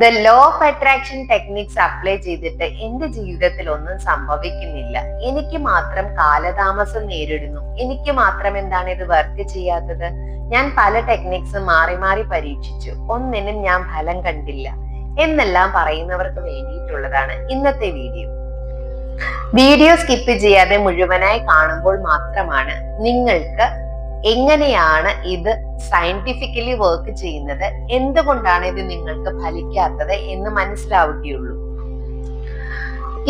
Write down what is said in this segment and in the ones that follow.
The law of attraction techniques apply ചെയ്തിട്ട് എന്റെ ജീവിതത്തിൽ ഒന്നും സംഭവിക്കുന്നില്ല. എനിക്ക് മാത്രം കാലതാമസം നേരിടുന്നു. എനിക്ക് മാത്രം എന്താണ് ഇത് വർക്ക് ചെയ്യാത്തത്? ഞാൻ പല ടെക്നിക്സ് മാറി മാറി പരീക്ഷിച്ചു. ഒന്നിനും ഞാൻ ഫലം കണ്ടില്ല. എന്നെല്ലാം പറയുന്നവർക്ക് വേണ്ടിയിട്ടുള്ളതാണ് ഇന്നത്തെ വീഡിയോ വീഡിയോ സ്കിപ്പ് ചെയ്യാതെ മുഴുവനായി കാണുമ്പോൾ മാത്രമാണ് നിങ്ങൾക്ക് എങ്ങനെയാണ് ഇത് സയന്റിഫിക്കലി വർക്ക് ചെയ്യുന്നത്? എന്തുകൊണ്ടാണ് ഇത് നിങ്ങൾക്ക് ഫലിക്കാത്തത് എന്ന് മനസ്സിലാവുകയുള്ളൂ.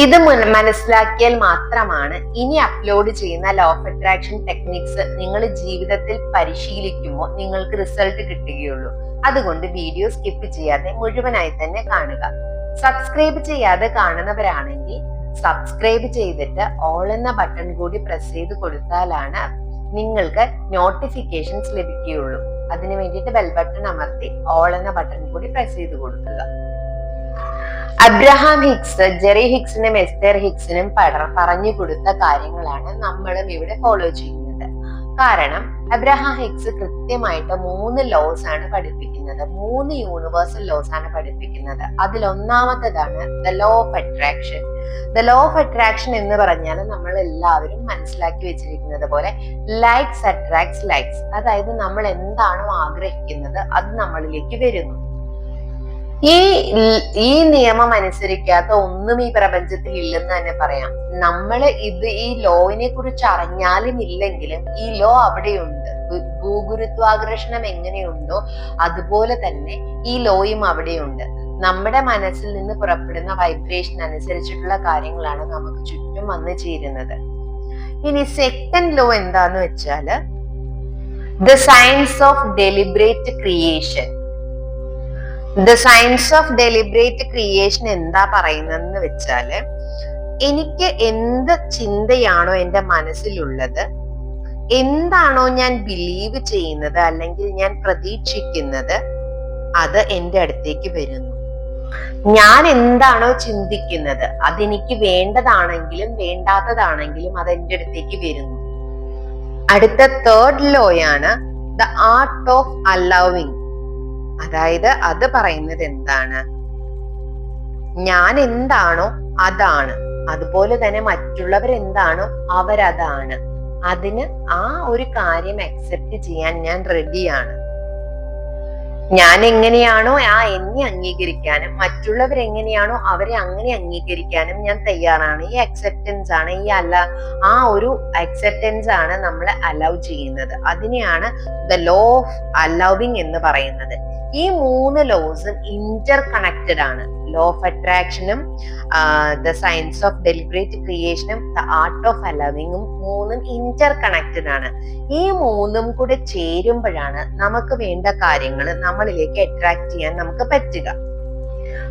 ഇത് മനസ്സിലാക്കിയാൽ മാത്രമാണ് ഇനി അപ്ലോഡ് ചെയ്യുന്ന ലോ ഓഫ് അട്രാക്ഷൻ ടെക്നിക്സ് നിങ്ങൾ ജീവിതത്തിൽ പരിശീലിക്കുമ്പോൾ നിങ്ങൾക്ക് റിസൾട്ട് കിട്ടുകയുള്ളൂ. അതുകൊണ്ട് വീഡിയോ സ്കിപ്പ് ചെയ്യാതെ മുഴുവനായി തന്നെ കാണുക. സബ്സ്ക്രൈബ് ചെയ്യാതെ കാണുന്നവരാണെങ്കിൽ സബ്സ്ക്രൈബ് ചെയ്തിട്ട് ഓൾ എന്ന ബട്ടൺ കൂടി പ്രസ് ചെയ്ത് കൊടുത്താലാണ് നിങ്ങൾക്ക് നോട്ടിഫിക്കേഷൻസ് ലഭിക്കുകയുള്ളൂ. അതിനു വേണ്ടിയിട്ട് ബെൽ ബട്ടൺ അമർത്തി ഓൾ എന്ന ബട്ടൺ കൂടി പ്രസ് ചെയ്ത് കൊടുക്കുക. അബ്രഹാം ഹിക്സ് ജെറി ഹിക്സിനും എസ്തർ ഹിക്സിനും പറഞ്ഞു കൊടുത്ത കാര്യങ്ങളാണ് നമ്മളും ഇവിടെ ഫോളോ ചെയ്യുന്നത്. കാരണം അബ്രഹാം ഹിക്സ് കൃത്യമായിട്ട് മൂന്ന് ലോസ് ആണ് പഠിപ്പിക്കുന്നത്. മൂന്ന് യൂണിവേഴ്സൽ ലോസ് ആണ് പഠിപ്പിക്കുന്നത്. അതിൽ ഒന്നാമത്തേതാണ് the law of attraction the law of attraction എന്ന് പറഞ്ഞാൽ നമ്മൾ എല്ലാവരും മനസ്സിലാക്കി വെച്ചിരിക്കുന്നത് പോലെ ലൈക്സ് അട്രാക്ട്സ് ലൈക്സ് അതായത് നമ്മൾ എന്താണോ ആഗ്രഹിക്കുന്നത് അത് നമ്മളിലേക്ക് വരുന്നു. ഈ ഈ നിയമം അനുസരിക്കാത്ത ഒന്നും ഈ പ്രപഞ്ചത്തിൽ ഇല്ലെന്ന് തന്നെ പറയാം. നമ്മൾ ഇത് ഈ ലോവിനെ കുറിച്ച് അറിഞ്ഞാലും ഇല്ലെങ്കിലും ഈ ലോ അവിടെയുണ്ട്. ഭൂഗുരുത്വാകർഷണം എങ്ങനെയുണ്ടോ അതുപോലെ തന്നെ ഈ ലോയും അവിടെയുണ്ട്. നമ്മുടെ മനസ്സിൽ നിന്ന് പുറപ്പെടുന്ന വൈബ്രേഷൻ അനുസരിച്ചിട്ടുള്ള കാര്യങ്ങളാണ് നമുക്ക് ചുറ്റും വന്ന് ചേരുന്നത്. ഇനി സെക്കൻഡ് ലോ എന്താന്ന് വെച്ചാൽ the science of deliberate creation the science of deliberate creation എന്താ പറയുന്നതെന്ന് വെച്ചാൽ എനിക്ക് എന്ത് ചിന്തയാണോ എന്റെ മനസ്സിലുള്ളത് എന്താണോ ഞാൻ ബിലീവ് ചെയ്യുന്നത് അല്ലെങ്കിൽ ഞാൻ പ്രതീക്ഷിക്കുന്നത് അത് എന്റെ അടുത്തേക്ക് വരുന്നു. ഞാൻ എന്താണോ ചിന്തിക്കുന്നത്? അതെനിക്ക് വേണ്ടതാണെങ്കിലും വേണ്ടാത്തതാണെങ്കിലും അത് എന്റെ അടുത്തേക്ക് വരുന്നു. അടുത്ത തേർഡ് ലോയാണ് ദ ആർട്ട് ഓഫ് അലവിങ് അതായത് അത് പറയുന്നത് എന്താണ്? ഞാൻ എന്താണോ അതാണ്. അതുപോലെ തന്നെ മറ്റുള്ളവർ എന്താണോ അവരതാണ്. അതിന് ആ ഒരു കാര്യം അക്സെപ്റ്റ് ചെയ്യാൻ ഞാൻ റെഡിയാണ് ഞാൻ എങ്ങനെയാണോ ആ എന്നെ അംഗീകരിക്കാനും മറ്റുള്ളവർ എങ്ങനെയാണോ അവരെ അങ്ങനെ അംഗീകരിക്കാനും ഞാൻ തയ്യാറാണ്. ഈ അക്സെപ്റ്റൻസ് ആണ് ഈ അല്ല ആ ഒരു അക്സെപ്റ്റൻസ് ആണ് നമ്മൾ അലൗ ചെയ്യുന്നത്. അതിനെയാണ് ദ ലോ ഓഫ് അലൗവിങ് എന്ന് പറയുന്നത്. ഈ മൂന്ന് ലോസും ഇന്റർ കണക്റ്റഡ് ആണ്. ലോ ഓഫ് അട്രാക്ഷനും ദ സയൻസ് ഓഫ് ഡെലിബറേറ്റ് ക്രിയേഷനും ദ ആർട്ട് ഓഫ് അലവിങ്ങും മൂന്നും ഇന്റർ കണക്റ്റഡ് ആണ്. ഈ മൂന്നും കൂടെ ചേരുമ്പോഴാണ് നമുക്ക് വേണ്ട കാര്യങ്ങൾ നമ്മളിലേക്ക് അട്രാക്ട് ചെയ്യാൻ നമുക്ക് പറ്റുക.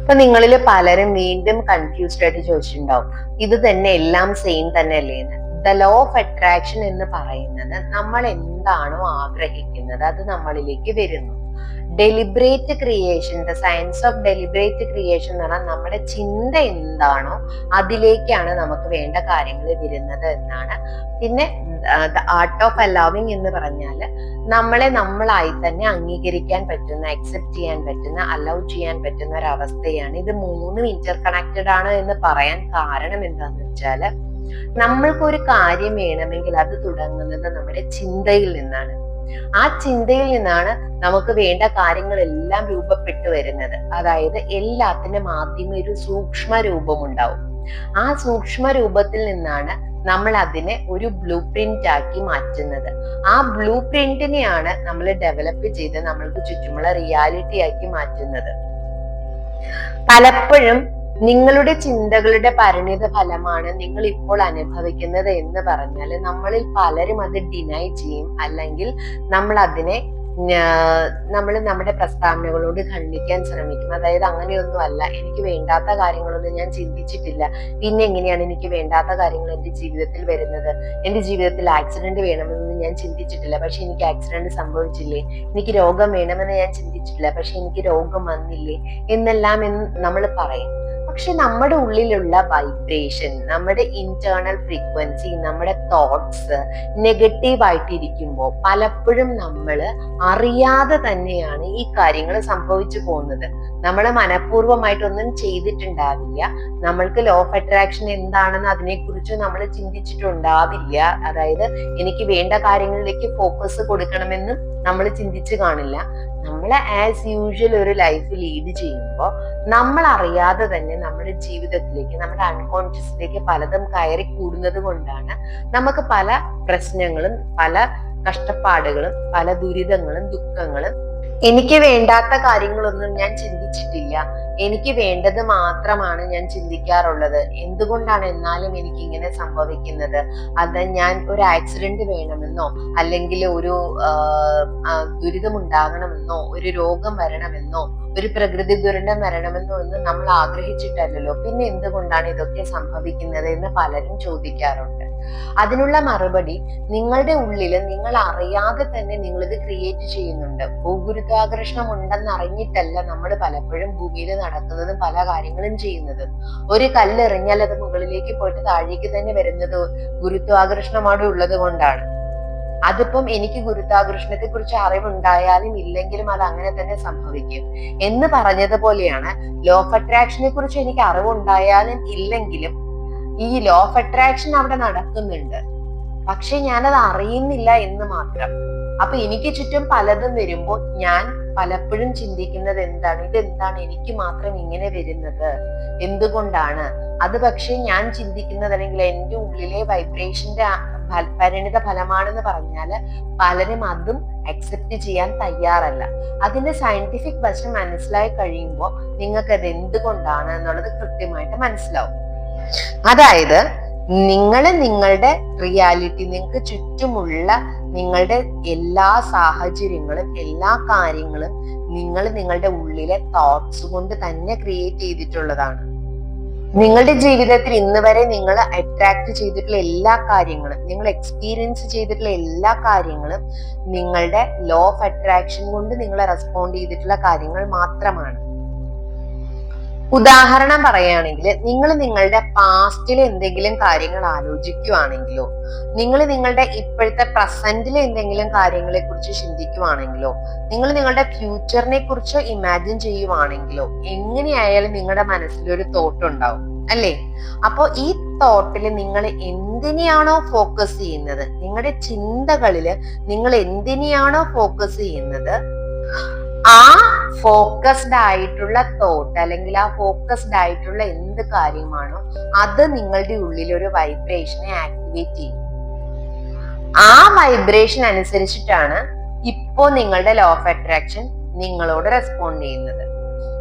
അപ്പൊ നിങ്ങളിൽ പലരും വീണ്ടും കൺഫ്യൂസ്ഡ് ആയിട്ട് ചോദിച്ചിട്ടുണ്ടാവും. ഇത് തന്നെ എല്ലാം സെയിം തന്നെ അല്ലേ ദ ലോ ഓഫ് അട്രാക്ഷൻ എന്ന് പറയുന്നത് നമ്മൾ എന്താണോ ആഗ്രഹിക്കുന്നത് അത് നമ്മളിലേക്ക് വരുന്നു. Deliberate creation the science of deliberate creation എന്ന് പറഞ്ഞാൽ നമ്മുടെ ചിന്ത എന്താണോ അതിലേക്കാണ് നമുക്ക് വേണ്ട കാര്യങ്ങൾ വരുന്നത് എന്നാണ്. പിന്നെ ദ ആർട്ട് ഓഫ് അലവിങ് എന്ന് പറഞ്ഞാൽ നമ്മളെ നമ്മളായി തന്നെ അംഗീകരിക്കാൻ പറ്റുന്ന അക്സെപ്റ്റ് ചെയ്യാൻ പറ്റുന്ന അലൗ ചെയ്യാൻ പറ്റുന്ന ഒരു അവസ്ഥയാണ് ഇത് മൂന്നും ഇന്റർ കണക്റ്റഡ് ആണ് എന്ന് പറയാൻ കാരണം എന്താണെന്ന് വെച്ചാൽ നമ്മൾക്കൊരു കാര്യം വേണമെങ്കിൽ അത് തുടങ്ങുന്നത് നമ്മുടെ ചിന്തയിൽ നിന്നാണ്. ആ ചിന്തയിൽ നിന്നാണ് നമുക്ക് വേണ്ട കാര്യങ്ങളെല്ലാം രൂപപ്പെട്ടു വരുന്നത്. അതായത് എല്ലാത്തിനും ആദ്യം ഒരു സൂക്ഷ്മ രൂപം രൂപമുണ്ടാവും. ആ സൂക്ഷ്മ രൂപത്തിൽ നിന്നാണ് നമ്മൾ അതിനെ ഒരു ബ്ലൂ പ്രിന്റ് ആക്കി മാറ്റുന്നത്. ആ ബ്ലൂ പ്രിന്റിനെയാണ് നമ്മൾ ഡെവലപ്പ് ചെയ്ത് നമ്മൾക്ക് ചുറ്റുമുള്ള റിയാലിറ്റി ആക്കി മാറ്റുന്നത്. പലപ്പോഴും നിങ്ങളുടെ ചിന്തകളുടെ പരിണിത ഫലമാണ് നിങ്ങൾ ഇപ്പോൾ അനുഭവിക്കുന്നത് എന്ന് പറഞ്ഞാൽ നമ്മളിൽ പലരും അത് ഡിനൈ ചെയ്യും. അല്ലെങ്കിൽ നമ്മൾ അതിനെ നമ്മൾ നമ്മുടെ പ്രസ്താവനകളോട് ഖണ്ഡിക്കാൻ ശ്രമിക്കും. അതായത് അങ്ങനെയൊന്നും അല്ല. എനിക്ക് വേണ്ടാത്ത കാര്യങ്ങളൊന്നും ഞാൻ ചിന്തിച്ചിട്ടില്ല. പിന്നെ എങ്ങനെയാണ് എനിക്ക് വേണ്ടാത്ത കാര്യങ്ങൾ എന്റെ ജീവിതത്തിൽ വരുന്നത്? എന്റെ ജീവിതത്തിൽ ആക്സിഡന്റ് വേണമെന്ന് ഞാൻ ചിന്തിച്ചിട്ടില്ല. പക്ഷെ എനിക്ക് ആക്സിഡന്റ് സംഭവിച്ചില്ലേ? എനിക്ക് രോഗം വേണമെന്ന് ഞാൻ ചിന്തിച്ചിട്ടില്ല. പക്ഷെ എനിക്ക് രോഗം വന്നില്ലേ? എന്നെല്ലാം എന്ന് നമ്മൾ പറയും. പക്ഷെ നമ്മുടെ ഉള്ളിലുള്ള വൈബ്രേഷൻ നമ്മുടെ ഇന്റേണൽ ഫ്രീക്വൻസി നമ്മുടെ തോട്ട്സ് നെഗറ്റീവ് ആയിട്ടിരിക്കുമ്പോൾ പലപ്പോഴും നമ്മൾ അറിയാതെ തന്നെയാണ് ഈ കാര്യങ്ങൾ സംഭവിച്ചു പോകുന്നത്. നമ്മൾ മനഃപൂർവമായിട്ടൊന്നും ചെയ്തിട്ടുണ്ടാവില്ല. നമ്മൾക്ക് ലോ ഓഫ് അട്രാക്ഷൻ എന്താണെന്ന് അതിനെക്കുറിച്ച് നമ്മൾ ചിന്തിച്ചിട്ടുണ്ടാവില്ല. അതായത് എനിക്ക് വേണ്ട കാര്യങ്ങളിലേക്ക് ഫോക്കസ് കൊടുക്കണമെന്നും നമ്മൾ ചിന്തിച്ചു കാണില്ല. നമ്മൾ ആസ് യൂഷ്വൽ ഒരു ലൈഫ് ലീഡ് ചെയ്യുമ്പോൾ നമ്മൾ അറിയാതെ തന്നെ നമ്മുടെ ജീവിതത്തിലേക്ക് നമ്മുടെ അൺകോൺഷ്യസിലേക്ക് പലതും കയറി കൂടുന്നത് കൊണ്ടാണ് നമുക്ക് പല പ്രശ്നങ്ങളും പല കഷ്ടപ്പാടുകളും പല ദുരിതങ്ങളും ദുഃഖങ്ങളും എനിക്ക് വേണ്ടാത്ത കാര്യങ്ങളൊന്നും ഞാൻ ചിന്തിച്ചിട്ടില്ല. എനിക്ക് വേണ്ടത് മാത്രമാണ് ഞാൻ ചിന്തിക്കാറുള്ളത്. എന്തുകൊണ്ടാണ് എന്നാലും എനിക്ക് ഇങ്ങനെ സംഭവിക്കുന്നത്? അത് ഞാൻ ഒരു ആക്സിഡന്റ് വേണമെന്നോ അല്ലെങ്കിൽ ഒരു ദുരിതമുണ്ടാകണമെന്നോ ഒരു രോഗം വരണമെന്നോ ഒരു പ്രകൃതി ദുരന്തം വരണമെന്നോ എന്ന് നമ്മൾ ആഗ്രഹിച്ചിട്ടല്ലല്ലോ. പിന്നെ എന്തുകൊണ്ടാണ് ഇതൊക്കെ സംഭവിക്കുന്നത് എന്ന് പലരും ചോദിക്കാറുണ്ട്. അതിനുള്ള മറുപടി നിങ്ങളുടെ ഉള്ളിൽ നിങ്ങൾ അറിയാതെ തന്നെ നിങ്ങളിത് ക്രിയേറ്റ് ചെയ്യുന്നുണ്ട്. ഭൂഗുരുത്വാകർഷണം ഉണ്ടെന്ന് അറിഞ്ഞിട്ടല്ല നമ്മൾ പലപ്പോഴും ഭൂമിയിൽ നടക്കുന്നതും പല കാര്യങ്ങളും ചെയ്യുന്നത്. ഒരു കല്ല് എറിഞ്ഞാൽ അത് മുകളിലേക്ക് പോയിട്ട് താഴേക്ക് തന്നെ വരുന്നത് ഗുരുത്വാകർഷണമാണ് ഉള്ളത് കൊണ്ടാണ്. അതിപ്പം എനിക്ക് ഗുരുത്വാകർഷണത്തെ കുറിച്ച് അറിവുണ്ടായാലും ഇല്ലെങ്കിലും അത് അങ്ങനെ തന്നെ സംഭവിക്കും. എന്ന് പറഞ്ഞതുപോലെയാണ് ലോഫ് അട്രാക്ഷനെ കുറിച്ച് എനിക്ക് അറിവുണ്ടായാലും ഇല്ലെങ്കിലും ഈ ലോ ഓഫ് അട്രാക്ഷൻ അവിടെ നടക്കുന്നുണ്ട്. പക്ഷെ ഞാനത് അറിയുന്നില്ല എന്ന് മാത്രം. അപ്പൊ എനിക്ക് ചുറ്റും പലതും വരുമ്പോൾ ഞാൻ പലപ്പോഴും ചിന്തിക്കുന്നത് എന്താണ്? ഇതെന്താണ്? എനിക്ക് മാത്രം ഇങ്ങനെ വരുന്നത്. എന്തുകൊണ്ടാണ്? അത് പക്ഷെ ഞാൻ ചിന്തിക്കുന്നത് അല്ലെങ്കിൽ എന്റെ ഉള്ളിലെ വൈബ്രേഷന്റെ പരിണിത ഫലമാണെന്ന് പറഞ്ഞാൽ പലരും അതും അക്സെപ്റ്റ് ചെയ്യാൻ തയ്യാറല്ല. അതിന്റെ സയന്റിഫിക് വശം മനസ്സിലായി കഴിയുമ്പോൾ നിങ്ങൾക്ക് അത് എന്തുകൊണ്ടാണ് എന്നുള്ളത് കൃത്യമായിട്ട് മനസ്സിലാവും. അതായത് നിങ്ങൾ നിങ്ങളുടെ റിയാലിറ്റി നിങ്ങൾക്ക് ചുറ്റുമുള്ള നിങ്ങളുടെ എല്ലാ സാഹചര്യങ്ങളും എല്ലാ കാര്യങ്ങളും നിങ്ങൾ നിങ്ങളുടെ ഉള്ളിലെ തോട്ട്സ് കൊണ്ട് തന്നെ ക്രിയേറ്റ് ചെയ്തിട്ടുള്ളതാണ്. നിങ്ങളുടെ ജീവിതത്തിൽ ഇന്ന് വരെ നിങ്ങൾ അട്രാക്ട് ചെയ്തിട്ടുള്ള എല്ലാ കാര്യങ്ങളും നിങ്ങൾ എക്സ്പീരിയൻസ് ചെയ്തിട്ടുള്ള എല്ലാ കാര്യങ്ങളും നിങ്ങളുടെ ലോ ഓഫ് അട്രാക്ഷൻ കൊണ്ട് നിങ്ങൾ റെസ്പോണ്ട് ചെയ്തിട്ടുള്ള കാര്യങ്ങൾ മാത്രമാണ്. ഉദാഹരണം പറയുകയാണെങ്കിൽ നിങ്ങൾ നിങ്ങളുടെ പാസ്റ്റിൽ എന്തെങ്കിലും കാര്യങ്ങൾ ആലോചിക്കുവാണെങ്കിലോ നിങ്ങൾ നിങ്ങളുടെ ഇപ്പോഴത്തെ പ്രസന്റിൽ എന്തെങ്കിലും കാര്യങ്ങളെ കുറിച്ച് ചിന്തിക്കുവാണെങ്കിലോ നിങ്ങൾ നിങ്ങളുടെ ഫ്യൂച്ചറിനെ കുറിച്ച് ഇമാജിൻ ചെയ്യുവാണെങ്കിലോ എങ്ങനെയായാലും നിങ്ങളുടെ മനസ്സിൽ ഒരു തോട്ട് ഉണ്ടാവും അല്ലേ? അപ്പോ ഈ തോട്ടിൽ നിങ്ങൾ എന്തിനെയാണോ ഫോക്കസ് ചെയ്യുന്നത്? നിങ്ങളുടെ ചിന്തകളിൽ നിങ്ങൾ എന്തിനെയാണോ ഫോക്കസ് ചെയ്യുന്നത്? ആ ഫോക്കസ്ഡ് ആയിട്ടുള്ള തോട്ട് അല്ലെങ്കിൽ ആ ഫോക്കസ്ഡ് ആയിട്ടുള്ള എന്ത് കാര്യമാണോ അത് നിങ്ങളുടെ ഉള്ളിൽ ഒരു വൈബ്രേഷനെ ആക്ടിവേറ്റ് ചെയ്യും. ആ വൈബ്രേഷൻ അനുസരിച്ചിട്ടാണ് ഇപ്പോ നിങ്ങളുടെ ലോ ഓഫ് അട്രാക്ഷൻ നിങ്ങളോട് റെസ്പോണ്ട് ചെയ്യുന്നത്.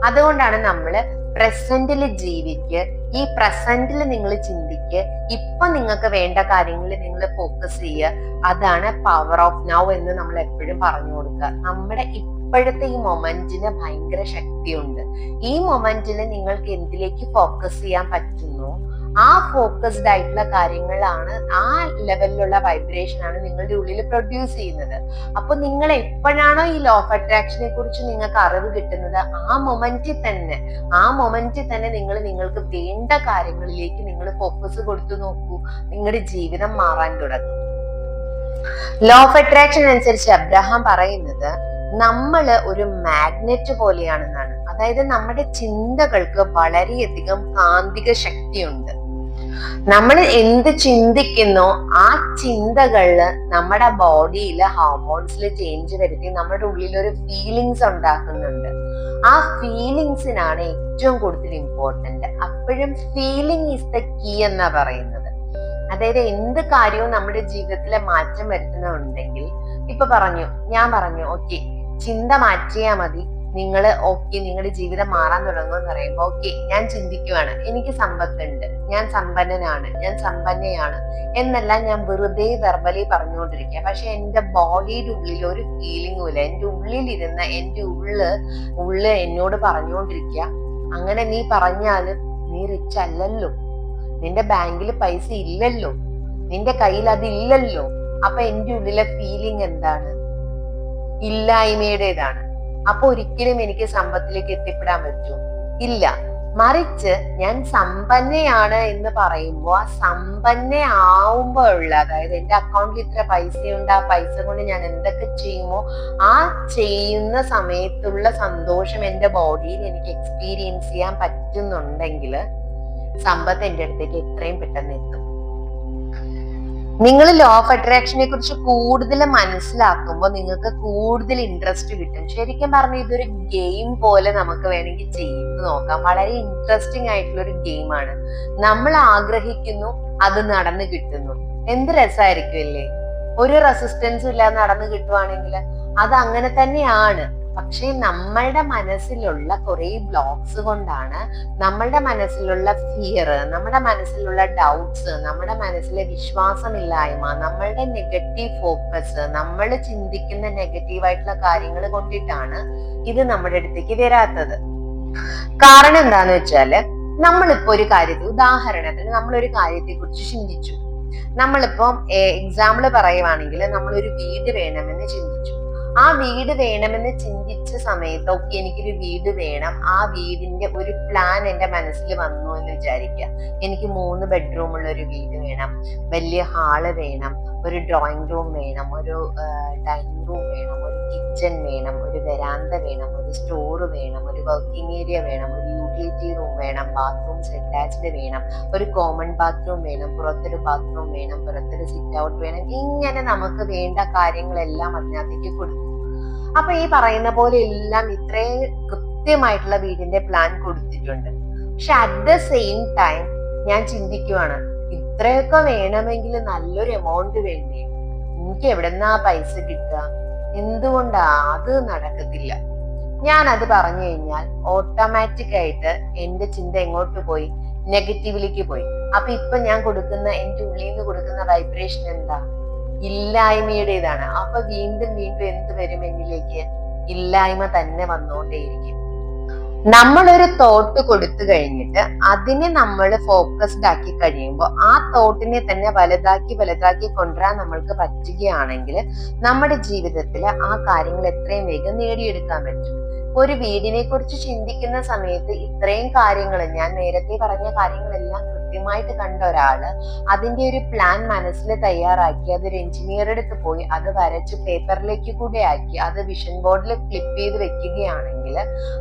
അതുകൊണ്ടാണ് നമ്മൾ പ്രസന്റിൽ ജീവിക്ക് ഈ പ്രസന്റിൽ നിങ്ങൾ ചിന്തിക്ക് ഇപ്പൊ നിങ്ങൾക്ക് വേണ്ട കാര്യങ്ങളിൽ നിങ്ങൾ ഫോക്കസ് ചെയ്യുക അതാണ് പവർ ഓഫ് നൗ എന്ന് നമ്മൾ എപ്പോഴും പറഞ്ഞു കൊടുക്കുക. നമ്മുടെ ഇപ്പോഴത്തെ ഈ മൊമെന്റിന് ഭയങ്കര ശക്തിയുണ്ട്. ഈ മൊമെന്റിൽ നിങ്ങൾക്ക് എന്തിലേക്ക് ഫോക്കസ് ചെയ്യാൻ പറ്റുന്നു? ആ ഫോക്കസ്ഡ് ആയിട്ടുള്ള കാര്യങ്ങളാണ് ആ ലെവലിലുള്ള വൈബ്രേഷൻ ആണ് നിങ്ങളുടെ ഉള്ളിൽ പ്രൊഡ്യൂസ് ചെയ്യുന്നത്. അപ്പൊ നിങ്ങൾ എപ്പോഴാണോ ഈ ലോ ഓഫ് അട്രാക്ഷനെ കുറിച്ച് നിങ്ങൾക്ക് അറിവ് കിട്ടുന്നത് ആ മൊമെന്റിൽ തന്നെ ആ മൊമെന്റിൽ തന്നെ നിങ്ങൾ നിങ്ങൾക്ക് വേണ്ട കാര്യങ്ങളിലേക്ക് നിങ്ങൾ ഫോക്കസ് കൊടുത്തു നോക്കൂ. നിങ്ങളുടെ ജീവിതം മാറാൻ തുടങ്ങും. ലോ ഓഫ് അട്രാക്ഷൻ അനുസരിച്ച് അബ്രഹാം പറയുന്നത് നമ്മൾ ഒരു മാഗ്നറ്റ് പോലെയാണെന്നാണ്. അതായത് നമ്മുടെ ചിന്തകൾക്ക് വളരെയധികം കാന്തിക ശക്തിയുണ്ട്. നമ്മൾ എന്ത് ചിന്തിക്കുന്നോ ആ ചിന്തകളിൽ നമ്മുടെ ബോഡിയിൽ ഹോർമോൺസിൽ ചേഞ്ച് വരുത്തി നമ്മുടെ ഉള്ളിൽ ഒരു ഫീലിങ്സ് ഉണ്ടാക്കുന്നുണ്ട്. ആ ഫീലിങ്സിനാണ് ഏറ്റവും കൂടുതൽ ഇമ്പോർട്ടന്റ് അപ്പോഴും ഫീലിംഗ് ഈസ് ദ കീ എന്നാ പറയുന്നത്. അതായത് എന്ത് കാര്യവും നമ്മുടെ ജീവിതത്തിലെ മാറ്റം വരുത്തുന്നുണ്ടെങ്കിൽ ഇപ്പൊ പറഞ്ഞു ഞാൻ പറഞ്ഞു ഓക്കെ ചിന്ത മാറ്റിയാ മതി. നിങ്ങൾ ഓക്കെ നിങ്ങളുടെ ജീവിതം മാറാൻ തുടങ്ങുമെന്ന് പറയുമ്പോൾ ഓക്കെ ഞാൻ ചിന്തിക്കുവാണ്. എനിക്ക് സമ്പത്തുണ്ട്. ഞാൻ സമ്പന്നനാണ്. ഞാൻ സമ്പന്നയാണ്. എന്നെല്ലാം ഞാൻ വെറുതെ വെർബലി പറഞ്ഞുകൊണ്ടിരിക്കുക. പക്ഷെ എന്റെ ബോഡിയുടെ ഉള്ളിൽ ഒരു ഫീലിംഗും ഇല്ല. എന്റെ ഉള്ളിലിരുന്ന എന്റെ ഉള്ള് ഉള്ള് എന്നോട് പറഞ്ഞുകൊണ്ടിരിക്കുക. അങ്ങനെ നീ പറഞ്ഞാലും നീ റിച്ച് അല്ലല്ലോ. നിന്റെ ബാങ്കിൽ പൈസ ഇല്ലല്ലോ. നിന്റെ കയ്യിൽ അതില്ലല്ലോ അപ്പൊ എന്റെ ഉള്ളിലെ ഫീലിംഗ് എന്താണ്? ഇല്ലായ്മയുടേതാണ്. അപ്പൊ ഒരിക്കലും എനിക്ക് സമ്പത്തിലേക്ക് എത്തിപ്പെടാൻ പറ്റുമോ ഇല്ല. മറിച്ച് ഞാൻ സമ്പന്നയാണ് എന്ന് പറയുമ്പോൾ ആ സമ്പന്ന ആവുമ്പോ ഉള്ള അതായത് എന്റെ അക്കൗണ്ടിൽ ഇത്ര പൈസയുണ്ട് ആ പൈസ കൊണ്ട് ഞാൻ എന്തൊക്കെ ചെയ്യുമോ ആ ചെയ്യുന്ന സമയത്തുള്ള സന്തോഷം എന്റെ ബോഡിയിൽ എനിക്ക് എക്സ്പീരിയൻസ് ചെയ്യാൻ പറ്റുന്നുണ്ടെങ്കിൽ സമ്പത്ത് എന്റെ അടുത്തേക്ക് എത്രയും പെട്ടെന്ന് എത്തും. നിങ്ങൾ ലോ ഓഫ് അട്രാക്ഷനെ കുറിച്ച് കൂടുതൽ മനസ്സിലാക്കുമ്പോൾ നിങ്ങൾക്ക് കൂടുതൽ ഇൻട്രസ്റ്റ് കിട്ടും. ശരിക്കും പറഞ്ഞ ഇതൊരു ഗെയിം പോലെ നമുക്ക് വേണമെങ്കിൽ ചെയ്ത് നോക്കാം. വളരെ ഇൻട്രസ്റ്റിംഗ് ആയിട്ടുള്ള ഒരു ഗെയിമാണ് നമ്മൾ ആഗ്രഹിക്കുന്നു അത് നടന്നു കിട്ടുന്നു. എന്ത് രസമായിരിക്കും അല്ലേ? ഒരു റെസിസ്റ്റൻസും ഇല്ലാതെ നടന്നു കിട്ടുവാണെങ്കിൽ അത് അങ്ങനെ തന്നെയാണ്. പക്ഷേ നമ്മളുടെ മനസ്സിലുള്ള കുറെ ബ്ലോക്സ് കൊണ്ടാണ് നമ്മളുടെ മനസ്സിലുള്ള ഫിയർ നമ്മുടെ മനസ്സിലുള്ള ഡൗട്ട്സ് നമ്മുടെ മനസ്സിലെ വിശ്വാസമില്ലായ്മ നമ്മളുടെ നെഗറ്റീവ് ഫോക്കസ് നമ്മൾ ചിന്തിക്കുന്ന നെഗറ്റീവ് ആയിട്ടുള്ള കാര്യങ്ങൾ കൊണ്ടിട്ടാണ് ഇത് നമ്മുടെ അടുത്തേക്ക് വരാത്തത്. കാരണം എന്താന്ന് വെച്ചാൽ നമ്മളിപ്പോ ഒരു കാര്യത്തിൽ ഉദാഹരണത്തിന് നമ്മൾ ഒരു കാര്യത്തെ കുറിച്ച് ചിന്തിച്ചു. നമ്മളിപ്പം എക്സാമ്പിൾ പറയുവാണെങ്കിൽ നമ്മളൊരു വീട് വേണമെന്ന് ചിന്തിച്ചു. ആ വീട് വേണമെന്ന് ചിന്തിച്ച സമയത്ത് ഒക്കെ എനിക്കൊരു വീട് വേണം. ആ വീടിന്റെ ഒരു പ്ലാൻ എന്റെ മനസ്സിൽ വന്നു എന്ന് വിചാരിക്കുക. എനിക്ക് മൂന്ന് ബെഡ്റൂം ഉള്ള ഒരു വീട് വേണം. വലിയ ഹാൾ വേണം. ഒരു ഡ്രോയിങ് റൂം വേണം. ഒരു ഡൈനിങ് റൂം വേണം. ഒരു കിച്ചൺ വേണം. ഒരു വരാന്ത വേണം. ഒരു സ്റ്റോർ വേണം. ഒരു വർക്കിംഗ് ഏരിയ വേണം. ഒരു യൂട്ടിലിറ്റി റൂം വേണം. ബാത്റൂംസ് അറ്റാച്ച്ഡ് വേണം. ഒരു കോമൺ ബാത്റൂം വേണം. പുറത്തൊരു ബാത്റൂം വേണം. പുറത്തൊരു സിറ്റ് ഔട്ട് വേണം. ഇങ്ങനെ നമുക്ക് വേണ്ട കാര്യങ്ങളെല്ലാം അതിനകത്തേക്ക് കൊടുത്തു അപ്പൊ ഈ പറയുന്ന പോലെ എല്ലാം ഇത്രയും കൃത്യമായിട്ടുള്ള വീടിന്റെ പ്ലാൻ കൊടുത്തിട്ടുണ്ട്. പക്ഷെ അറ്റ് ദ സെയിം ടൈം ഞാൻ ചിന്തിക്കുവാണ് ഇത്രയൊക്കെ വേണമെങ്കിൽ നല്ലൊരു എമൗണ്ട് വേണ്ടേ? എനിക്ക് എവിടെന്നാ പൈസ കിട്ടുക? എന്തുകൊണ്ടാ അത് നടക്കത്തില്ല? ഞാൻ അത് പറഞ്ഞു കഴിഞ്ഞാൽ ഓട്ടോമാറ്റിക് ആയിട്ട് എന്റെ ചിന്ത എങ്ങോട്ട് പോയി? നെഗറ്റീവിലേക്ക് പോയി. അപ്പൊ ഇപ്പൊ ഞാൻ കൊടുക്കുന്ന എന്റെ ഉള്ളിൽ നിന്ന് കൊടുക്കുന്ന വൈബ്രേഷൻ എന്താ? ഇല്ലായ്മയുടേതാണ്. അപ്പൊ വീണ്ടും വീണ്ടും എന്ത് വരും എന്നിലേക്ക് ഇല്ലായ്മ തന്നെ വന്നുകൊണ്ടേയിരിക്കും. നമ്മളൊരു തോട്ട് കൊടുത്തു കഴിഞ്ഞിട്ട് അതിനെ നമ്മൾ ഫോക്കസ്ഡ് ആക്കി കഴിയുമ്പോൾ ആ തോട്ടിനെ തന്നെ വലുതാക്കി വലുതാക്കി കൊണ്ടുവരാൻ നമ്മൾക്ക് പറ്റുകയാണെങ്കിൽ നമ്മുടെ ജീവിതത്തിൽ ആ കാര്യങ്ങൾ എത്രയും വേഗം നേടിയെടുക്കാൻ പറ്റും. ഒരു വീടിനെ കുറിച്ച് ചിന്തിക്കുന്ന സമയത്ത് ഇത്രയും കാര്യങ്ങൾ ഞാൻ നേരത്തെ പറഞ്ഞ കാര്യങ്ങളെല്ലാം കൃത്യമായിട്ട് കണ്ട ഒരാൾ അതിന്റെ ഒരു പ്ലാൻ മനസ്സിൽ തയ്യാറാക്കി അതൊരു എഞ്ചിനീയറുടെ അടുത്ത് പോയി അത് വരച്ച് പേപ്പറിലേക്ക് കൂടെ ആക്കി അത് വിഷൻ ബോർഡിൽ ക്ലിപ്പ് ചെയ്ത് വെക്കുകയാണെങ്കിൽ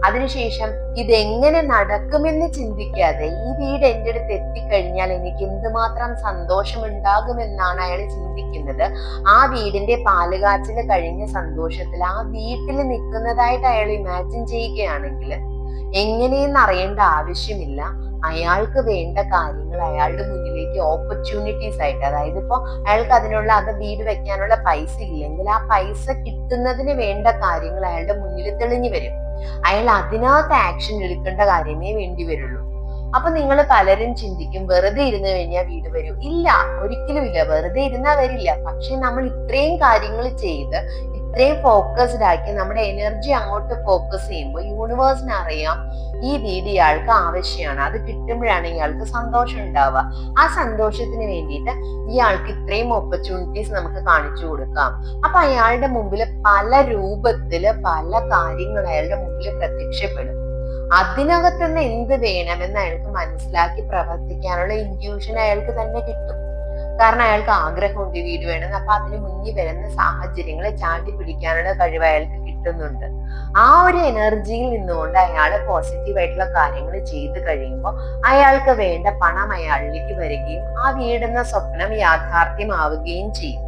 അതിനുശേഷം ഇതെങ്ങനെ നടക്കുമെന്ന് ചിന്തിക്കാതെ ഈ വീട് എന്റെ അടുത്ത് എത്തിക്കഴിഞ്ഞാൽ എനിക്ക് എന്തുമാത്രം സന്തോഷം ഉണ്ടാകുമെന്നാണ് അയാൾ ചിന്തിക്കുന്നത്. ആ വീടിന്റെ പാലുകാച്ചിൽ കഴിഞ്ഞ സന്തോഷത്തിൽ ആ വീട്ടിൽ നിൽക്കുന്നതായിട്ട് അയാൾ ഇമാജിൻ ചെയ്യുകയാണെങ്കിൽ എങ്ങനെയെന്ന് അറിയേണ്ട ആവശ്യമില്ല. അയാൾക്ക് വേണ്ട കാര്യങ്ങൾ അയാളുടെ മുന്നിലേക്ക് ഓപ്പർച്യൂണിറ്റീസ് ആയിട്ട് അതായത് ഇപ്പോൾ അയാൾക്ക് അതിനുള്ള അത് വീട് വെക്കാനുള്ള പൈസ ഇല്ലെങ്കിൽ ആ പൈസ കിട്ടുന്നതിന് വേണ്ട കാര്യങ്ങൾ അയാളുടെ മുന്നിൽ തെളിഞ്ഞു വരും. അയാൾ അതിനകത്ത് ആക്ഷൻ എടുക്കേണ്ട കാര്യമേ വേണ്ടി വരുള്ളൂ. അപ്പൊ നിങ്ങൾ പലരും ചിന്തിക്കും വെറുതെ ഇരുന്ന് കഴിഞ്ഞാൽ വീട് വരും. ഇല്ല ഒരിക്കലും ഇല്ല. വെറുതെ ഇരുന്നാ വരില്ല. പക്ഷെ നമ്മൾ ഇത്രയും കാര്യങ്ങൾ ചെയ്ത് ഇത്രയും ഫോക്കസ്ഡ് ആക്കി നമ്മുടെ എനർജി അങ്ങോട്ട് ഫോക്കസ് ചെയ്യുമ്പോൾ യൂണിവേഴ്സിന് അറിയാം ഈ രീതി ഇയാൾക്ക് ആവശ്യമാണ് അത് കിട്ടുമ്പോഴാണ് ഇയാൾക്ക് സന്തോഷം ഉണ്ടാവുക. ആ സന്തോഷത്തിന് വേണ്ടിയിട്ട് ഇയാൾക്ക് ഇത്രയും ഓപ്പർച്യൂണിറ്റീസ് നമുക്ക് കാണിച്ചു കൊടുക്കാം. അപ്പൊ അയാളുടെ മുമ്പിൽ പല രൂപത്തിൽ പല കാര്യങ്ങൾ അയാളുടെ മുമ്പിൽ പ്രത്യക്ഷപ്പെടും. അതിനകത്തുനിന്ന് എന്ത് വേണമെന്ന് അയാൾക്ക് മനസ്സിലാക്കി പ്രവർത്തിക്കാനുള്ള ഇൻക്യൂഷൻ അയാൾക്ക് തന്നെ കിട്ടും. കാരണം അയാൾക്ക് ആഗ്രഹമുണ്ട് വീട് വേണം അപ്പൊ അതിന് മുന്നിൽ വരുന്ന സാഹചര്യങ്ങളെ ചാട്ടി പിടിക്കാനുള്ള കഴിവ് അയാൾക്ക് കിട്ടുന്നുണ്ട്. ആ ഒരു എനർജിയിൽ നിന്നുകൊണ്ട് അയാൾ പോസിറ്റീവ് ആയിട്ടുള്ള കാര്യങ്ങൾ ചെയ്തു കഴിയുമ്പോൾ അയാൾക്ക് വേണ്ട പണം അയാളിലേക്ക് വരികയും ആ വീടെന്ന സ്വപ്നം യാഥാർത്ഥ്യമാവുകയും ചെയ്യും.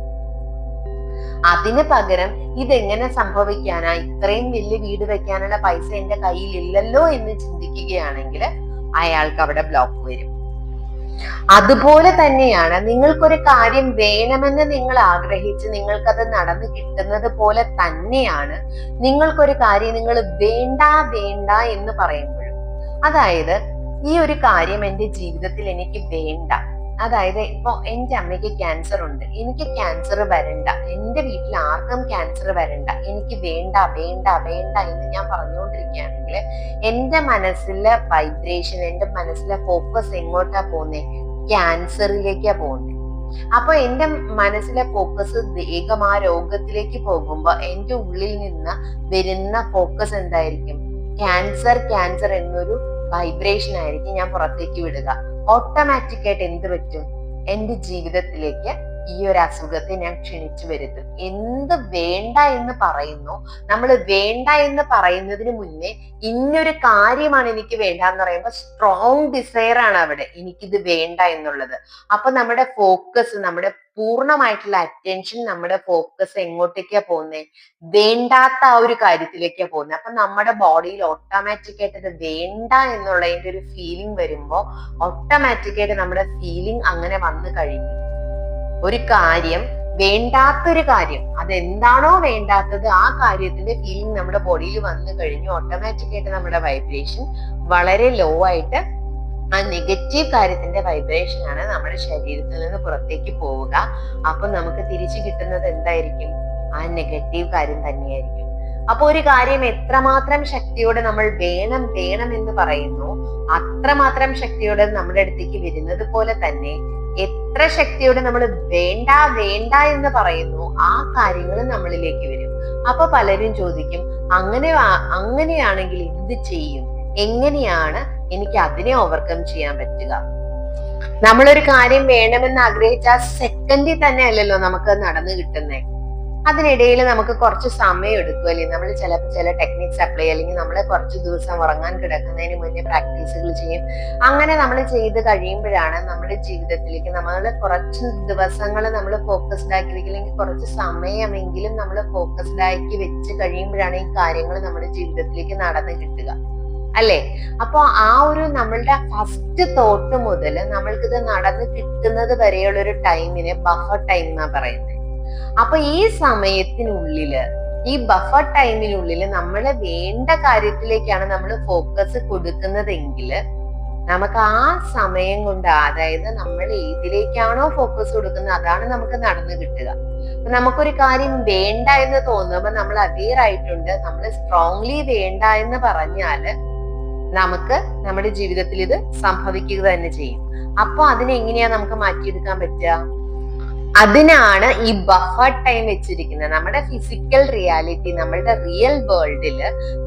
അതിന് പകരം ഇതെങ്ങനെ സംഭവിക്കാനാ? ഇത്രയും വലിയ വീട് വെക്കാനുള്ള പൈസ എന്റെ കയ്യിൽ ഇല്ലല്ലോ എന്ന് ചിന്തിക്കുകയാണെങ്കിൽ അയാൾക്ക് അവിടെ ബ്ലോക്ക് വരും. അതുപോലെ തന്നെയാണ് നിങ്ങൾക്കൊരു കാര്യം വേണമെന്ന് നിങ്ങൾ ആഗ്രഹിച്ച് നിങ്ങൾക്കത് നടന്നു കിട്ടുന്നത് പോലെ തന്നെയാണ് നിങ്ങൾക്കൊരു കാര്യം നിങ്ങൾ വേണ്ട വേണ്ട എന്ന് പറയുമ്പോഴും. അതായത് ഈ ഒരു കാര്യം എന്റെ ജീവിതത്തിൽ എനിക്ക് വേണ്ട. അതായത് ഇപ്പൊ എന്റെ അമ്മയ്ക്ക് ക്യാൻസർ ഉണ്ട്. എനിക്ക് ക്യാൻസർ വരണ്ട. എന്റെ വീട്ടിൽ ആർക്കും ക്യാൻസർ വരണ്ട. എനിക്ക് വേണ്ട വേണ്ട വേണ്ട എന്ന് ഞാൻ പറഞ്ഞുകൊണ്ടിരിക്കുകയാണെങ്കിൽ എന്റെ മനസ്സിലെ വൈബ്രേഷൻ എന്റെ മനസ്സിലെ ഫോക്കസ് എങ്ങോട്ടാ പോകുന്നത് ക്യാൻസറിലേക്കാ പോകുന്നത് അപ്പൊ എന്റെ മനസ്സിലെ ഫോക്കസ് വേഗം ആ രോഗത്തിലേക്ക് പോകുമ്പോ എന്റെ ഉള്ളിൽ നിന്ന് വരുന്ന ഫോക്കസ് എന്തായിരിക്കും? ക്യാൻസർ ക്യാൻസർ എന്നൊരു വൈബ്രേഷൻ ആയിരിക്കും ഞാൻ പുറത്തേക്ക് വിടുക. ഓട്ടോമാറ്റിക് ആയിട്ട് എന്ത് പറ്റും? എന്റെ ജീവിതത്തിലേക്ക് ഈ ഒരു അസുഖത്തെ ഞാൻ ക്ഷണിച്ചു വരുത്തും. എന്ത് വേണ്ട എന്ന് പറയുന്നു? നമ്മൾ വേണ്ട എന്ന് പറയുന്നതിന് മുന്നേ ഇന്നൊരു കാര്യമാണ് എനിക്ക് വേണ്ട എന്ന് പറയുമ്പോൾ സ്ട്രോങ് ഡിസയർ ആണ് അവിടെ. എനിക്കിത് വേണ്ട എന്നുള്ളത്. അപ്പൊ നമ്മുടെ ഫോക്കസ് നമ്മുടെ പൂർണമായിട്ടുള്ള അറ്റൻഷൻ നമ്മുടെ ഫോക്കസ് എങ്ങോട്ടേക്കാ പോകുന്നത് വേണ്ടാത്ത ആ ഒരു കാര്യത്തിലേക്കാ പോകുന്നത് അപ്പൊ നമ്മുടെ ബോഡിയിൽ ഓട്ടോമാറ്റിക് ആയിട്ട് അത് വേണ്ട എന്നുള്ളതിന്റെ ഒരു ഫീലിംഗ് വരുമ്പോ ഓട്ടോമാറ്റിക് ആയിട്ട് നമ്മുടെ ഫീലിംഗ് അങ്ങനെ വന്നു കഴിഞ്ഞു ഒരു കാര്യം വേണ്ടാത്തൊരു കാര്യം അതെന്താണോ വേണ്ടാത്തത് ആ കാര്യത്തിന്റെ ഫീലിംഗ് നമ്മുടെ ബോഡിയിൽ വന്നു കഴിഞ്ഞു ഓട്ടോമാറ്റിക് ആയിട്ട് നമ്മുടെ വൈബ്രേഷൻ വളരെ ലോ ആയിട്ട് ആ നെഗറ്റീവ് കാര്യത്തിന്റെ വൈബ്രേഷൻ ആണ് നമ്മുടെ ശരീരത്തിൽ നിന്ന് പുറത്തേക്ക് പോവുക. അപ്പൊ നമുക്ക് തിരിച്ചു കിട്ടുന്നത് എന്തായിരിക്കും? ആ നെഗറ്റീവ് കാര്യം തന്നെയായിരിക്കും. അപ്പൊ ഒരു കാര്യം എത്രമാത്രം ശക്തിയോടെ നമ്മൾ വേണം വേണം എന്ന് പറയുന്നു അത്രമാത്രം ശക്തിയോടെ നമ്മുടെ അടുത്തേക്ക് വരുന്നത് പോലെ തന്നെ എത്ര ശക്തിയോടെ നമ്മൾ വേണ്ട വേണ്ട എന്ന് പറയുന്നു ആ കാര്യങ്ങൾ നമ്മളിലേക്ക് വരും. അപ്പൊ പലരും ചോദിക്കും അങ്ങനെ അങ്ങനെയാണെങ്കിൽ എന്ത് ചെയ്യും? എങ്ങനെയാണ് എനിക്ക് അതിനെ ഓവർകം ചെയ്യാൻ പറ്റുക. നമ്മളൊരു കാര്യം വേണമെന്ന് ആഗ്രഹിച്ച സെക്കൻഡിൽ തന്നെ അല്ലല്ലോ നമുക്ക് നടന്നു കിട്ടുന്നേ. അതിനിടയിൽ നമുക്ക് കുറച്ച് സമയം എടുക്കും അല്ലെങ്കിൽ നമ്മൾ ചില ചില ടെക്നിക്സ് അപ്ലൈ അല്ലെങ്കിൽ നമ്മൾ കുറച്ച് ദിവസം ഉറങ്ങാൻ കിടക്കുന്നതിന് മുന്നേ പ്രാക്ടീസുകൾ ചെയ്യും. അങ്ങനെ നമ്മൾ ചെയ്ത് കഴിയുമ്പോഴാണ് നമ്മുടെ ജീവിതത്തിലേക്ക് നമ്മൾ കുറച്ച് ദിവസങ്ങൾ നമ്മൾ ഫോക്കസ്ഡ് ആക്കി വെക്കുക അല്ലെങ്കിൽ കുറച്ച് സമയമെങ്കിലും നമ്മൾ ഫോക്കസ്ഡ് ആക്കി വെച്ച് കഴിയുമ്പോഴാണ് ഈ കാര്യങ്ങൾ നമ്മുടെ ജീവിതത്തിലേക്ക് നടന്നു കിട്ടുക. അല്ലേ? അപ്പൊ ആ ഒരു നമ്മളുടെ ഫസ്റ്റ് തോട്ട് മുതൽ നമ്മൾക്കിത് നടന്ന് കിട്ടുന്നത് വരെയുള്ള ഒരു ടൈമിനെ ബഫർ ടൈം എന്നാ പറയുന്നത് അപ്പൊ ഈ സമയത്തിനുള്ളിൽ ഈ ബഫർ ടൈമിനുള്ളിൽ നമ്മൾ വേണ്ട കാര്യത്തിലേക്കാണ് നമ്മൾ ഫോക്കസ് കൊടുക്കുന്നതെങ്കിൽ നമുക്ക് ആ സമയം കൊണ്ട് അതായത് നമ്മൾ ഏതിലേക്കാണോ ഫോക്കസ് കൊടുക്കുന്നത് അതാണ് നമുക്ക് നടന്നു കിട്ടുക. നമുക്കൊരു കാര്യം വേണ്ട എന്ന് തോന്നുമ്പോൾ നമ്മൾ അവെയർ ആയിട്ടുണ്ട് നമ്മൾ സ്ട്രോങ്ലി വേണ്ട എന്ന് പറഞ്ഞാൽ നമുക്ക് നമ്മുടെ ജീവിതത്തിൽ ഇത് സംഭവിക്കുക തന്നെ ചെയ്യും. അപ്പൊ അതിനെങ്ങനെയാ നമുക്ക് മാറ്റിയെടുക്കാൻ പറ്റുക? അതിനാണ് ഈ ബഫർ ടൈം വെച്ചിരിക്കുന്നത്. നമ്മുടെ ഫിസിക്കൽ റിയാലിറ്റി നമ്മളുടെ റിയൽ വേൾഡിൽ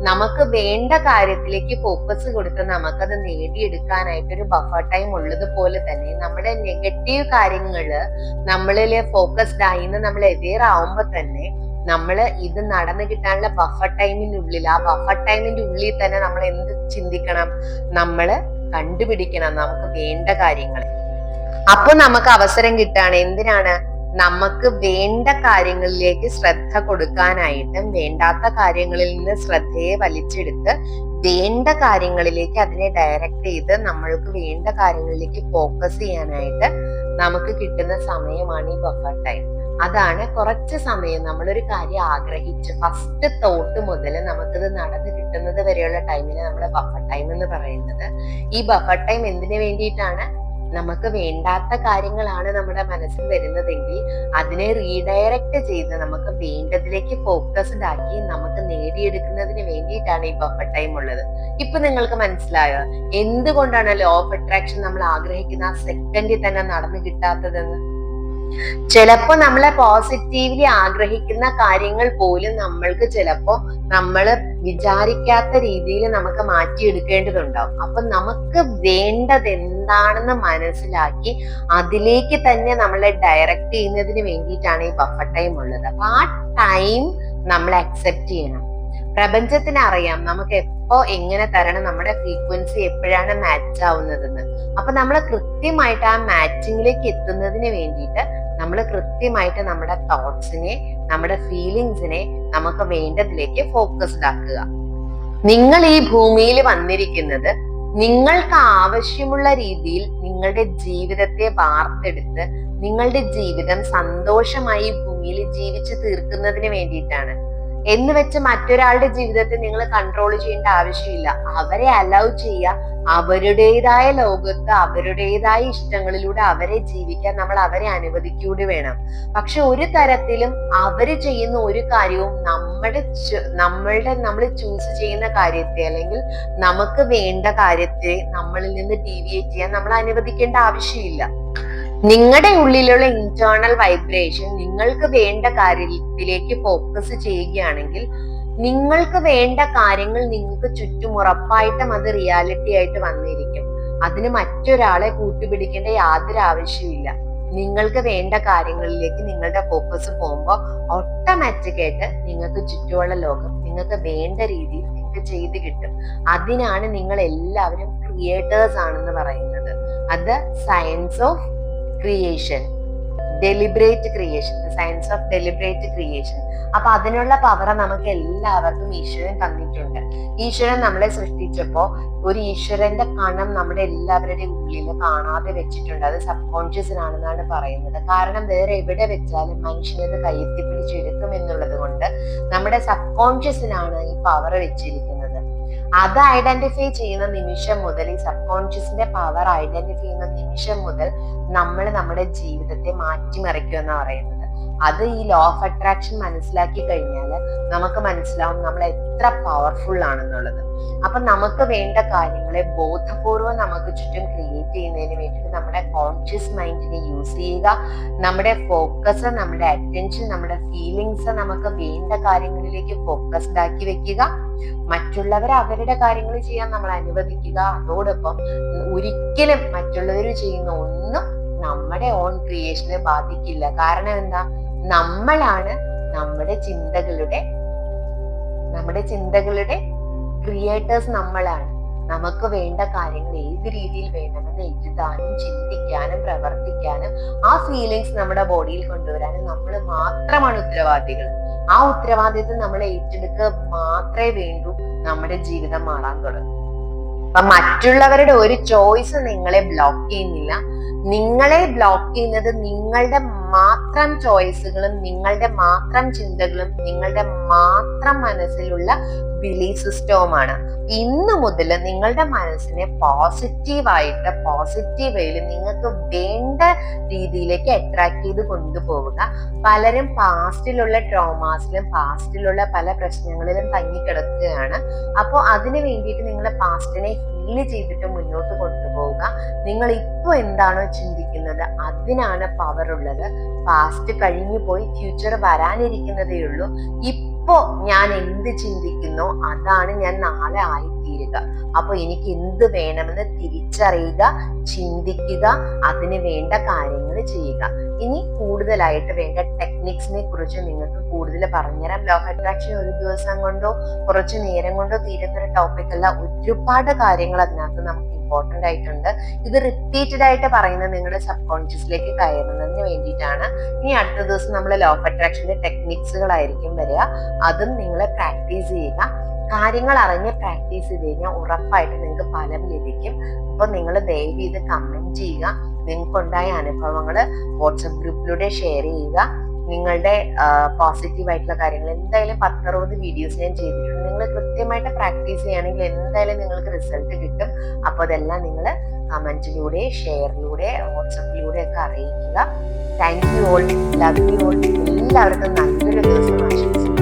നമുക്ക് വേണ്ട കാര്യത്തിലേക്ക് ഫോക്കസ് കൊടുത്ത് നമുക്കത് നേടിയെടുക്കാനായിട്ട് ഒരു ബഫർ ടൈം ഉള്ളത് പോലെ തന്നെ നമ്മുടെ നെഗറ്റീവ് കാര്യങ്ങൾ നമ്മളിൽ ഫോക്കസ്ഡ് ആയി നമ്മൾ എവേർ ആവുമ്പോൾ തന്നെ നമ്മൾ ഇത് നടന്നു കിട്ടാനുള്ള ബഫർ ടൈമിനുള്ളിൽ ആ ബഫർ ടൈമിന്റെ ഉള്ളിൽ തന്നെ നമ്മൾ എന്ത് ചിന്തിക്കണം? നമ്മൾ കണ്ടുപിടിക്കണം നമുക്ക് വേണ്ട കാര്യങ്ങൾ. അപ്പൊ നമുക്ക് അവസരം കിട്ടാണ് എന്തിനാണ്? നമുക്ക് വേണ്ട കാര്യങ്ങളിലേക്ക് ശ്രദ്ധ കൊടുക്കാനായിട്ടും വേണ്ടാത്ത കാര്യങ്ങളിൽ നിന്ന് ശ്രദ്ധയെ വലിച്ചെടുത്ത് വേണ്ട കാര്യങ്ങളിലേക്ക് അതിനെ ഡയറക്റ്റ് ചെയ്ത് നമ്മൾക്ക് വേണ്ട കാര്യങ്ങളിലേക്ക് ഫോക്കസ് ചെയ്യാനായിട്ട് നമുക്ക് കിട്ടുന്ന സമയമാണ് ഈ ബഫർ ടൈം അതാണ് കുറച്ച് സമയം നമ്മളൊരു കാര്യം ആഗ്രഹിച്ച് ഫസ്റ്റ് തോട്ട് മുതൽ നമുക്കിത് നടന്ന് കിട്ടുന്നത് വരെയുള്ള ടൈമിന് നമ്മൾ ബഫർ ടൈം എന്ന് പറയുന്നത്. ഈ ബഫർ ടൈം എന്തിനു വേണ്ടിയിട്ടാണ്? നമുക്ക് വേണ്ടാത്ത കാര്യങ്ങളാണ് നമ്മുടെ മനസ്സിൽ വരുന്നതെങ്കിൽ അതിനെ റീഡയറക്റ്റ് ചെയ്ത് നമുക്ക് വേണ്ടതിലേക്ക് ഫോക്കസ്ഡ് ആക്കി നമുക്ക് നേടിയെടുക്കുന്നതിന് വേണ്ടിയിട്ടാണ് ഈ ബഫർ ടൈം ഉള്ളത്. ഇപ്പൊ നിങ്ങൾക്ക് മനസ്സിലായോ? എന്തുകൊണ്ടാണ് ലോ ഓഫ് അട്രാക്ഷൻ നമ്മൾ ആഗ്രഹിക്കുന്ന ആ സെക്കൻഡിൽ തന്നെ നടന്നു കിട്ടാത്തതെന്ന്? ചിലപ്പോ നമ്മളെ പോസിറ്റീവ്ലി ആഗ്രഹിക്കുന്ന കാര്യങ്ങൾ പോലും നമ്മൾക്ക് ചിലപ്പോ നമ്മൾ വിചാരിക്കാത്ത രീതിയിൽ നമുക്ക് മാറ്റിയെടുക്കേണ്ടതുണ്ടാവും. അപ്പൊ നമുക്ക് വേണ്ടത് എന്താണെന്ന് മനസ്സിലാക്കി അതിലേക്ക് തന്നെ നമ്മളെ ഡയറക്റ്റ് ചെയ്യുന്നതിന് വേണ്ടിയിട്ടാണ് ഈ ബഫർ ടൈം ഉള്ളത്. അപ്പൊ ആ ടൈം നമ്മൾ അക്സെപ്റ്റ് ചെയ്യണം. പ്രപഞ്ചത്തിന് അറിയാം നമുക്ക് എപ്പോ എങ്ങനെ തരണം? നമ്മുടെ ഫ്രീക്വൻസി എപ്പോഴാണ് മാച്ച് ആവുന്നതെന്ന്. അപ്പൊ നമ്മൾ കൃത്യമായിട്ട് ആ മാച്ചിങ്ങിലേക്ക് എത്തുന്നതിന് വേണ്ടിയിട്ട് നമ്മൾ കൃത്യമായിട്ട് നമ്മുടെ തോട്ട്സിനെ നമ്മുടെ ഫീലിങ്സിനെ നമുക്ക് വേണ്ടതിലേക്ക് ഫോക്കസ്ഡ് ആക്കുക നിങ്ങൾ ഈ ഭൂമിയിൽ വന്നിരിക്കുന്നത് നിങ്ങൾക്ക് ആവശ്യമുള്ള രീതിയിൽ നിങ്ങളുടെ ജീവിതത്തെ വാർത്തെടുത്ത് നിങ്ങളുടെ ജീവിതം സന്തോഷമായി ഭൂമിയിൽ ജീവിച്ചു തീർക്കുന്നതിന് വേണ്ടിയിട്ടാണ്. എന്ന് വെച്ച് മറ്റൊരാളുടെ ജീവിതത്തെ നിങ്ങൾ കൺട്രോൾ ചെയ്യേണ്ട ആവശ്യമില്ല. അവരെ അലൗ ചെയ്യുക. അവരുടേതായ ലോകത്ത് അവരുടേതായ ഇഷ്ടങ്ങളിലൂടെ അവരെ ജീവിക്കാൻ നമ്മൾ അവരെ അനുവദിക്കൂടി വേണം. പക്ഷെ ഒരു തരത്തിലും അവർ ചെയ്യുന്ന ഒരു കാര്യവും നമ്മുടെ നമ്മളുടെ നമ്മൾ ചൂസ് ചെയ്യുന്ന കാര്യത്തെ അല്ലെങ്കിൽ നമുക്ക് വേണ്ട കാര്യത്തെ നമ്മളിൽ നിന്ന് ഡീവിയേറ്റ് ചെയ്യാൻ നമ്മൾ അനുവദിക്കേണ്ട ആവശ്യമില്ല. നിങ്ങളുടെ ഉള്ളിലുള്ള ഇന്റേണൽ വൈബ്രേഷൻ നിങ്ങൾക്ക് വേണ്ട കാര്യത്തിലേക്ക് ഫോക്കസ് ചെയ്യുകയാണെങ്കിൽ നിങ്ങൾക്ക് വേണ്ട കാര്യങ്ങൾ നിങ്ങൾക്ക് ചുറ്റും ഉറപ്പായിട്ടും അത് റിയാലിറ്റി ആയിട്ട് വന്നിരിക്കും. അതിന് മറ്റൊരാളെ കൂട്ടുപിടിക്കേണ്ട യാതൊരു ആവശ്യമില്ല നിങ്ങൾക്ക് വേണ്ട കാര്യങ്ങളിലേക്ക് നിങ്ങളുടെ ഫോക്കസ് പോകുമ്പോൾ ഓട്ടോമാറ്റിക്കായിട്ട് നിങ്ങൾക്ക് ചുറ്റുമുള്ള ലോകം നിങ്ങൾക്ക് വേണ്ട രീതിയിൽ നിങ്ങൾക്ക് ചെയ്ത് കിട്ടും. അതിനാണ് നിങ്ങൾ എല്ലാവരും ക്രിയേറ്റേഴ്സ് ആണെന്ന് പറയുന്നത്. അത് science of creation deliberate creation science of deliberate creation അപ്പൊ അതിനുള്ള പവർ നമുക്ക് എല്ലാവർക്കും ഈശ്വരൻ തന്നിട്ടുണ്ട്. ഈശ്വരൻ നമ്മളെ സൃഷ്ടിച്ചപ്പോ ഒരു ഈശ്വരന്റെ കണം നമ്മുടെ എല്ലാവരുടെയും ഉള്ളിൽ കാണാതെ വെച്ചിട്ടുണ്ട്. അത് സബ് കോൺഷ്യസിനാണെന്നാണ് പറയുന്നത്. കാരണം വേറെ എവിടെ വെച്ചാലും മനുഷ്യനെ കയ്യെത്തി പിടിച്ചെടുക്കും എന്നുള്ളത് കൊണ്ട് നമ്മുടെ സബ് കോൺഷ്യസിനാണ് ഈ പവർ വെച്ചിരിക്കുന്നത്. അത് ഐഡന്റിഫൈ ചെയ്യുന്ന നിമിഷം മുതൽ ഈ സബ് കോൺഷ്യസിന്റെ പവർ ഐഡന്റിഫൈ ചെയ്യുന്ന നിമിഷം മുതൽ നമ്മൾ നമ്മുടെ ജീവിതത്തെ മാറ്റിമറിക്കുക എന്ന് പറയുന്നത്. അത് ഈ ലോ ഓഫ് അട്രാക്ഷൻ മനസ്സിലാക്കി കഴിഞ്ഞാൽ നമുക്ക് മനസ്സിലാവും നമ്മൾ എത്ര പവർഫുൾ ആണെന്നുള്ളത്. അപ്പൊ നമുക്ക് വേണ്ട കാര്യങ്ങളെ ബോധപൂർവം നമുക്ക് ചുറ്റും ക്രിയേറ്റ് ചെയ്യുന്നതിന് വേണ്ടിയിട്ട് നമ്മുടെ കോൺഷ്യസ് മൈൻഡിനെ യൂസ് ചെയ്യുക. നമ്മുടെ ഫോക്കസ് നമ്മുടെ അറ്റൻഷൻ നമ്മുടെ ഫീലിങ്സ് നമുക്ക് വേണ്ട കാര്യങ്ങളിലേക്ക് ഫോക്കസ്ഡ് ആക്കി വെക്കുക. മറ്റുള്ളവർ അവരുടെ കാര്യങ്ങൾ ചെയ്യാൻ നമ്മൾ അനുവദിക്കുക. അതോടൊപ്പം ഒരിക്കലും മറ്റുള്ളവർ ചെയ്യുന്ന ഒന്നും നമ്മുടെ ഓൺ ക്രിയേഷനെ ബാധിക്കില്ല. കാരണം എന്താ? നമ്മളാണ് നമ്മുടെ ചിന്തകളുടെ നമ്മുടെ ചിന്തകളുടെ ക്രിയേറ്റേഴ്സ് നമ്മളാണ്. നമുക്ക് വേണ്ട കാര്യങ്ങൾ ഏത് രീതിയിൽ വേണമെന്ന് എഴുതാനും ചിന്തിക്കാനും പ്രവർത്തിക്കാനും ആ ഫീലിങ്സ് നമ്മുടെ ബോഡിയിൽ കൊണ്ടുവരാനും നമ്മൾ മാത്രമാണ് ഉത്തരവാദികൾ. ആ ഉത്തരവാദിത്വം നമ്മൾ ഏറ്റെടുക്കുക മാത്രമേ വേണ്ടൂ നമ്മുടെ ജീവിതം മാറാൻ തുടങ്ങും. അപ്പൊ മറ്റുള്ളവരുടെ ഒരു ചോയ്സ് നിങ്ങളെ ബ്ലോക്ക് ചെയ്യുന്നില്ല. നിങ്ങളെ ബ്ലോക്ക് ചെയ്യുന്നത് നിങ്ങളുടെ മാത്രം ചോയ്സുകളും നിങ്ങളുടെ മാത്രം ചിന്തകളും നിങ്ങളുടെ മാത്രം മനസ്സിലുള്ള ബിലീഫ് സിസ്റ്റവുമാണ് ഇന്ന് മുതൽ നിങ്ങളുടെ മനസ്സിനെ പോസിറ്റീവായിട്ട് പോസിറ്റീവ് വേയിൽ നിങ്ങൾക്ക് വേണ്ട രീതിയിലേക്ക് അട്രാക്ട് ചെയ്ത് കൊണ്ടുപോവുക. പലരും പാസ്റ്റിലുള്ള ട്രോമാസിലും പാസ്റ്റിലുള്ള പല പ്രശ്നങ്ങളിലും തങ്ങിക്കിടക്കുകയാണ്. അപ്പോൾ അതിന് വേണ്ടിയിട്ട് നിങ്ങളുടെ പാസ്റ്റിനെ ഹീൽ ചെയ്തിട്ട് മുന്നോട്ട് കൊണ്ടുപോവുക. നിങ്ങൾ ഇപ്പോൾ എന്താണോ ചിന്തിക്കുന്നത് അതിനാണ് പവർ ഉള്ളത്. പാസ്റ്റ് കഴിഞ്ഞു പോയി ഫ്യൂച്ചർ വരാനിരിക്കുന്നതേ ഉള്ളൂ. ഇപ്പോ ഞാൻ എന്ത് ചിന്തിക്കുന്നു? അതാണ് ഞാൻ നാളെ ആയിത്തീരുക അപ്പൊ എനിക്ക് എന്ത് വേണമെന്ന് തിരിച്ചറിയുക ചിന്തിക്കുക അതിന് വേണ്ട കാര്യങ്ങൾ ചെയ്യുക. ഇനി കൂടുതലായിട്ട് വേണ്ട ടെക്നിക്സിനെ കുറിച്ച് നിങ്ങൾക്ക് കൂടുതൽ പറഞ്ഞുതരാം. ലോ അട്രാക്ഷൻ ഒരു ദിവസം കൊണ്ടോ കുറച്ച് നേരം കൊണ്ടോ തീരുന്ന ഒരു ടോപ്പിക് അല്ല. ഒരുപാട് കാര്യങ്ങൾ അതിനകത്ത് നമുക്ക് ഇമ്പോർട്ടന്റ് ആയിട്ടുണ്ട്. ഇത് റിപ്പീറ്റഡ് ആയിട്ട് പറയുന്നത് നിങ്ങളുടെ സബ് കോൺഷ്യസിലേക്ക് കയറുന്നതിന് വേണ്ടിയിട്ടാണ്. ഇനി അടുത്ത ദിവസം നമ്മൾ ലോ ഓഫ് അട്രാക്ഷന്റെ ടെക്നിക്സുകളായിരിക്കും വരിക. അതും നിങ്ങൾ പ്രാക്ടീസ് ചെയ്യുക. കാര്യങ്ങൾ അറിഞ്ഞ് പ്രാക്ടീസ് ചെയ്ത് കഴിഞ്ഞാൽ ഉറപ്പായിട്ട് നിങ്ങൾക്ക് ഫലം ലഭിക്കും. അപ്പോൾ നിങ്ങൾ ദയവ് ചെയ്ത് കമന്റ് ചെയ്യുക. നിങ്ങൾക്കുണ്ടായ അനുഭവങ്ങൾ വാട്സപ്പ് ഗ്രൂപ്പിലൂടെ ഷെയർ ചെയ്യുക. നിങ്ങളുടെ പോസിറ്റീവ് ആയിട്ടുള്ള കാര്യങ്ങൾ എന്തായാലും പത്തറുപത് വീഡിയോസ് ഞാൻ ചെയ്തിട്ടുണ്ട്. നിങ്ങൾ കൃത്യമായിട്ട് പ്രാക്ടീസ് ചെയ്യുകയാണെങ്കിൽ എന്തായാലും നിങ്ങൾക്ക് റിസൾട്ട് കിട്ടും. അപ്പോൾ അതെല്ലാം നിങ്ങൾ കമന്റിലൂടെ ഷെയറിലൂടെ വാട്സപ്പിലൂടെ ഒക്കെ അറിയിക്കുക. Thank you all love you all എല്ലാവർക്കും നല്ലൊരു ദിവസം ആശംസിക്കുന്നു.